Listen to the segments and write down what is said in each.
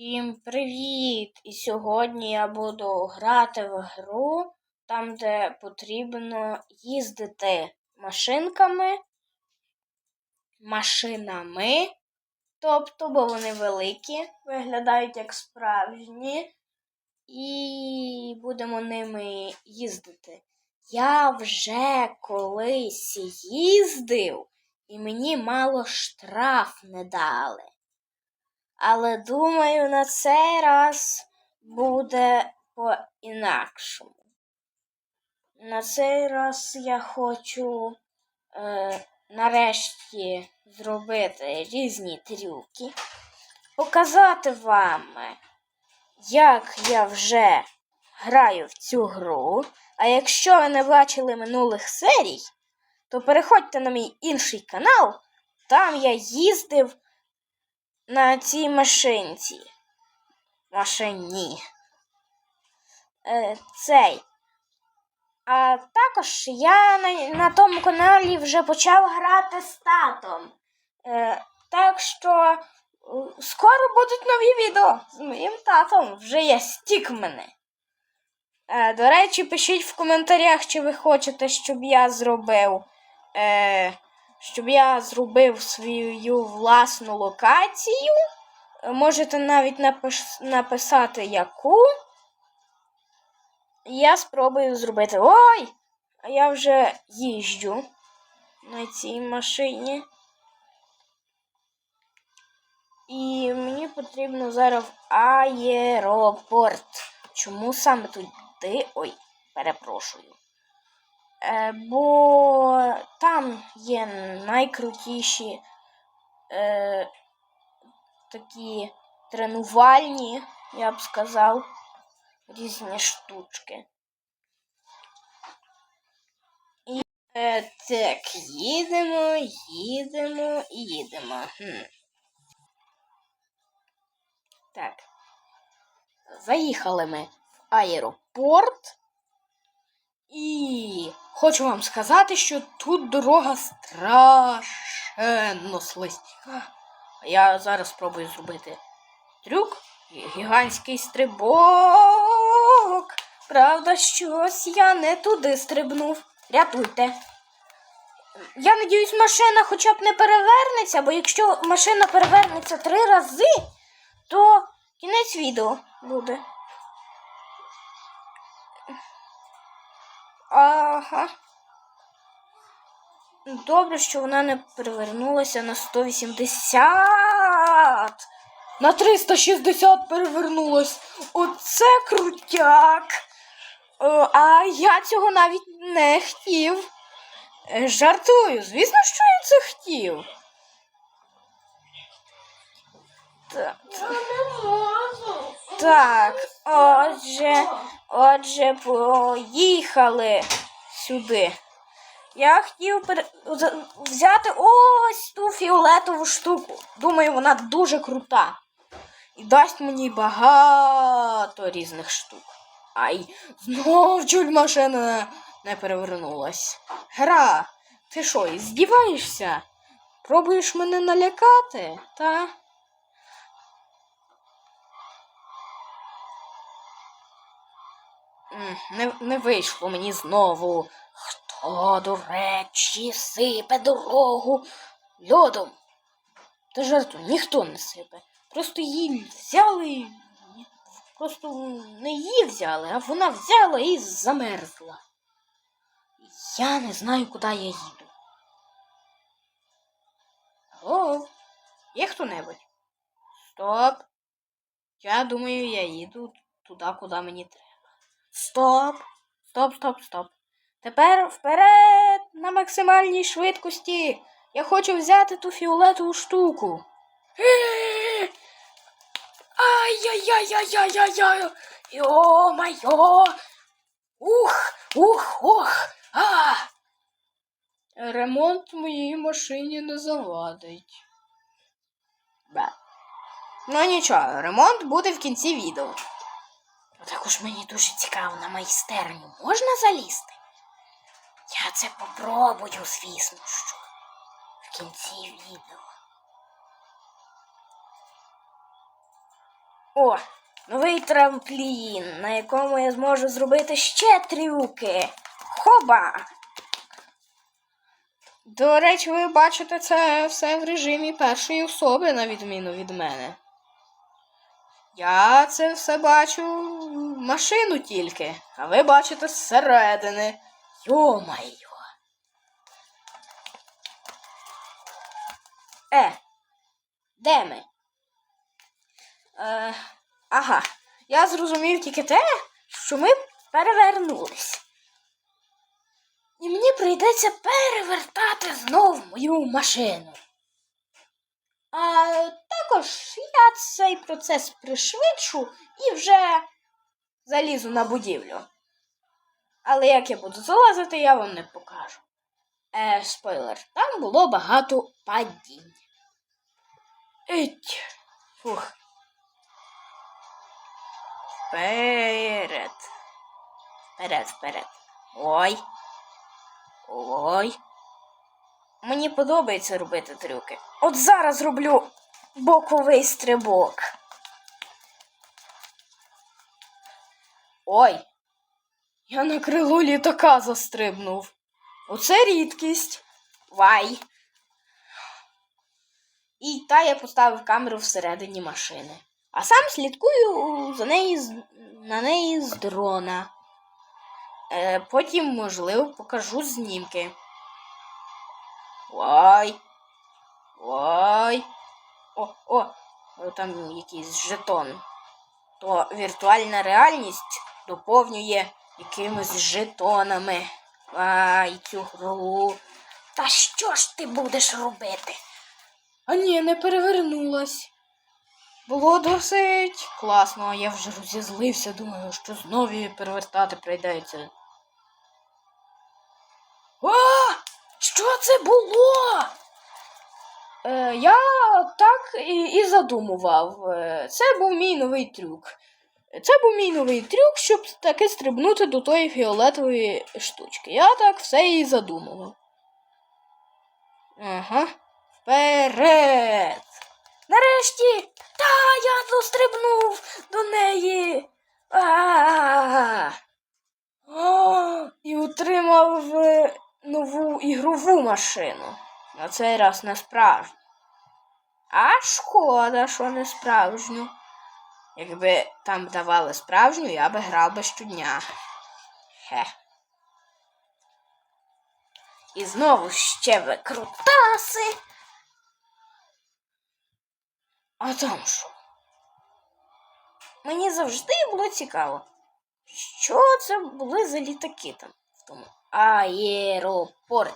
Всім привіт! І сьогодні я буду грати в гру, там, де потрібно їздити машинками, машинами, тобто, бо вони великі, виглядають як справжні, і будемо ними їздити. Я вже колись їздив, і мені мало штраф не дали. Але думаю, на цей раз буде по-інакшому. На цей раз я хочу е, нарешті зробити різні трюки, показати вам, як я вже граю в цю гру. А якщо ви не бачили минулих серій, то переходьте на мій інший канал. Там я їздив на цій машинці. Машині. Е, цей. А також я на, на тому каналі вже почав грати з татом. Е, так що е, скоро будуть нові відео з моїм татом. Вже є стік мене. Е, до речі, пишіть в коментарях, чи ви хочете, щоб я зробив. Е, щоб я зробив свою власну локацію. Можете навіть напиш- написати яку. Я спробую зробити. Ой! А я вже їжджу на цій машині. І мені потрібно зараз аеропорт. Чому саме туди? Ой, перепрошую. Е, бо там є найкрутіші е, такі тренувальні, я б сказав, різні штучки. І, е, так, їдемо, їдемо, їдемо. Хм. Так. Заїхали ми в аеропорт. І хочу вам сказати, що тут дорога страшенно слизька. Я зараз спробую зробити трюк. Гігантський стрибок. Правда, щось я не туди стрибнув. Рятуйте. Я надіюсь, машина хоча б не перевернеться, бо якщо машина перевернеться три рази, то кінець відео буде. Ага. Добре, що вона не перевернулася на 180. На 360 перевернулась. Оце крутяк. А я цього навіть не хотів. Е, Жартую, звісно, що я це хотів. Так. Так, отже, отже, поїхали сюди. Я хотів взяти ось ту фіолетову штуку. Думаю, вона дуже крута. І дасть мені багато різних штук. Ай, знов чуть машина не перевернулась. Гра, ти що, здіваєшся? Пробуєш мене налякати, та? Не, не вийшло мені знову. Хто, до речі, сипе дорогу льодом? Та жарту, ніхто не сипе. Просто її взяли. Просто не її взяли, а вона взяла і замерзла. Я не знаю, куди я їду. Алло, є хто-небудь? Стоп. Я думаю, я їду туди, куди мені треба. Стоп. Стоп, стоп, стоп. Тепер вперед на максимальній швидкості. Я хочу взяти ту фіолетову штуку. Ай-яй-яй-яй-яй-яй-яй. Йо-майо. Ух, ух, ух. А. Ремонт моїй машині не завадить. Бе. Ну нічого, ремонт буде в кінці відео. А Також мені дуже цікаво на майстерню. Можна залізти? Я це попробую, звісно, що. В кінці відео. О, новий трамплін, на якому я зможу зробити ще трюки. Хоба! До речі, ви бачите це все в режимі першої особи, на відміну від мене. Я це все бачу машину тільки, а ви бачите зсередини. Йо-майо. Е, де ми? Е, ага, я зрозумів тільки те, що ми перевернулись. І мені прийдеться перевертати знов мою машину. А також я цей процес пришвидшу і вже залізу на будівлю. Але як я буду залазити, я вам не покажу. Е, спойлер, там було багато падінь. Еть. Фух. Вперед. Вперед, вперед. Ой. Ой. Мені подобається робити трюки. От зараз роблю боковий стрибок. Ой. Я на крило літака застрибнув. Оце рідкість. Вай. І та я поставив камеру всередині машини. А сам слідкую за неї на неї з дрона. Е, потім, можливо, покажу знімки. Ой. Ой. О, о, о, там якийсь жетон. То віртуальна реальність доповнює якимись жетонами. Ай, цю гру. Та що ж ти будеш робити? А ні, не перевернулась. Було досить класно, я вже розізлився, думаю, що знову перевертати прийдеться. А! Що це було? Е, я так і, і задумував. Е, Це був мій новий трюк. Це був мій новий трюк, щоб таки стрибнути до тої фіолетової штучки. Я так все і задумував. Ага. Вперед! Нарешті! Та я дострибнув до неї. А-а-а! І отримав е, нову ігрову машину. На цей раз не справжню. А шкода, що не справжню. Якби там давали справжню, я би грав би щодня. Хе. І знову ще викрутаси. А там що? Мені завжди було цікаво, що це були за літаки там в тому аеропорті.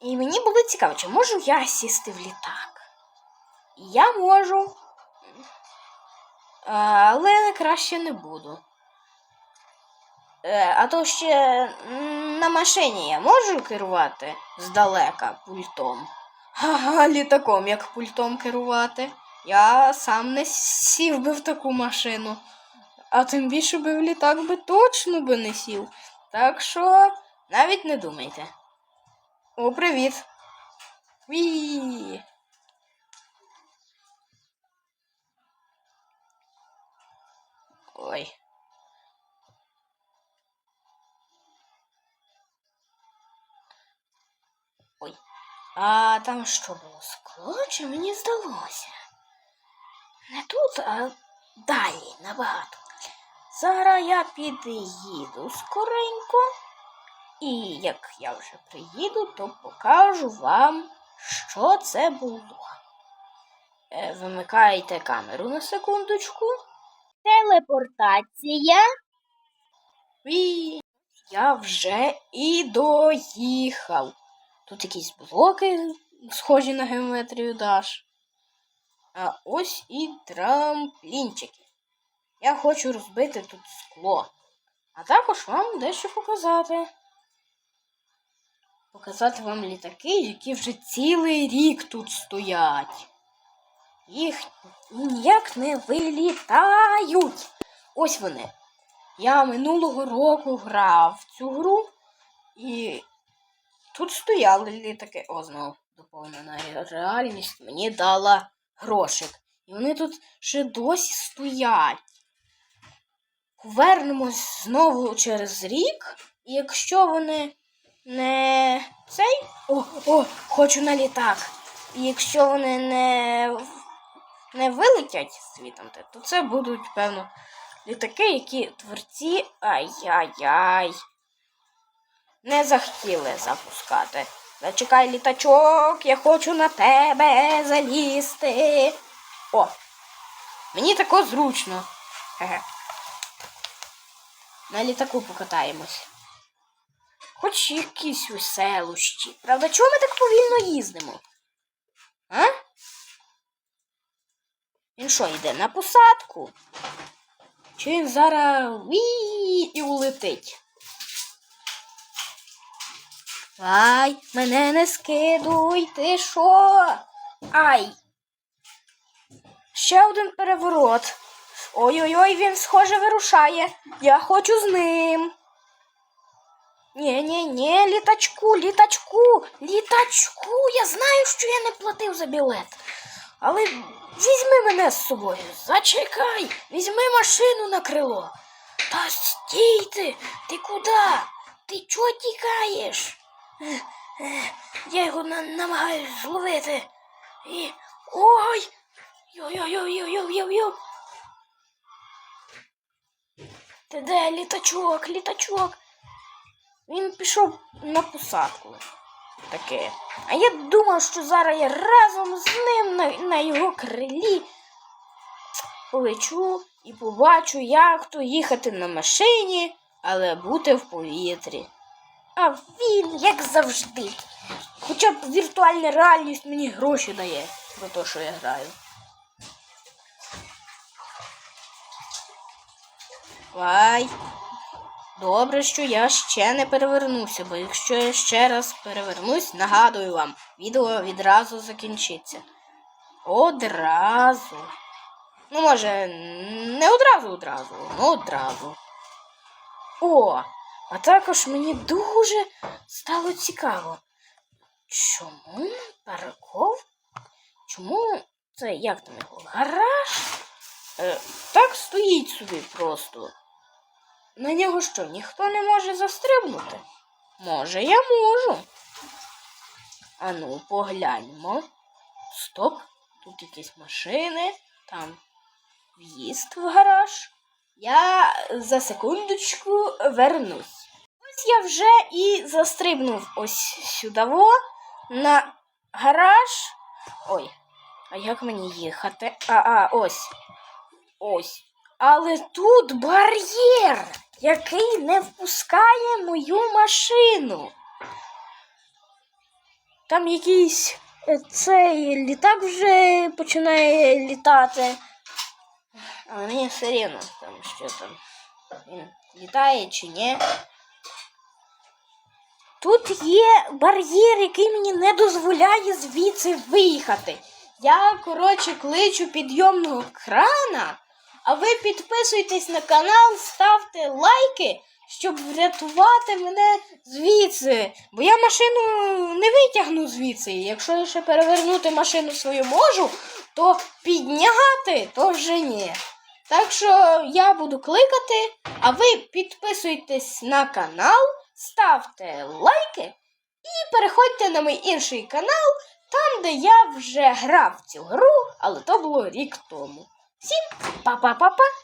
І мені було цікаво, чи можу я сісти в літак? Я можу. Але краще не буду. Е, А то ще на машині я можу керувати здалека пультом. Ага, літаком як пультом керувати. Я сам не сів би в таку машину. А тим більше би в літак би точно би не сів. Так що навіть не думайте. О, привіт. Ві. Ой. Ой. А там що було скло, чи мені здалося? Не тут, а далі набагато. Зараз я під'їду скоренько. І як я вже приїду, то покажу вам, що це було. Е, Вимикайте камеру на секундочку. Телепортація. І я вже і доїхав. Тут якісь блоки, схожі на геометрію Даш. А ось і трамплінчики. Я хочу розбити тут скло. А також вам дещо показати. Показати вам літаки, які вже цілий рік тут стоять. Їх ніяк не вилітають. Ось вони. Я минулого року грав в цю гру і тут стояли літаки. О, знову доповнена реальність мені дала грошик. І вони тут ще досі стоять. Повернемось знову через рік, і якщо вони не цей. О, о, хочу на літак. І якщо вони не, не вилетять світом, то це будуть, певно, літаки, які творці. Ай-яй-яй. Не захотіли запускати. Зачекай літачок, я хочу на тебе залізти. О! Мені тако зручно. Хе-хе. На літаку покатаємось. Хоч якісь веселощі. Правда, чому ми так повільно їздимо? А? Він що, йде на посадку? Чи він зараз ві і улетить? Ай, мене не скидуй, ти що? Ай. Ще один переворот. Ой-ой-ой, він, схоже, вирушає. Я хочу з ним. Ні, ні, ні, літачку, літачку, літачку. Я знаю, що я не платив за білет. Але візьми мене з собою. Зачекай, візьми машину на крило. Та стій ти, ти куди? Ти чого тікаєш? Я його на- намагаюсь зловити. І. Ой! Йо-йо-йо-йо-йо-йо-йо. Ти де літачок, літачок? Він пішов на посадку. Таке. А я думав, що зараз я разом з ним на, на його крилі полечу і побачу, як то їхати на машині, але бути в повітрі. А він, як завжди. Хоча б віртуальна реальність мені гроші дає за те, що я граю. Ай. Добре, що я ще не перевернуся, бо якщо я ще раз перевернусь, нагадую вам, відео відразу закінчиться. Одразу. Ну, може, не одразу одразу, ну одразу. О, а також мені дуже стало цікаво. Чому парков? Чому це як там його? Гараж? Е, так стоїть собі просто. На нього що, ніхто не може застрибнути? Може, я можу. Ану, погляньмо. Стоп, тут якісь машини, там в'їзд в гараж. Я за секундочку вернусь. Ось я вже і застрибнув ось сюди на гараж. Ой, а як мені їхати? А, а, ось. Ось. Але тут бар'єр, який не впускає мою машину. Там якийсь е, цей літак вже починає літати. Але мені все рівно там що там. Він літає чи ні. Тут є бар'єр, який мені не дозволяє звідси виїхати. Я, коротше, кличу підйомного крана, а ви підписуйтесь на канал, ставте лайки, щоб врятувати мене звідси. Бо я машину не витягну звідси. Якщо я ще перевернути машину свою можу, то підняти то вже ні. Так що я буду кликати, а ви підписуйтесь на канал, ставте лайки і переходьте на мій інший канал, там, де я вже грав цю гру, але то було рік тому. Всім па-па-па-па!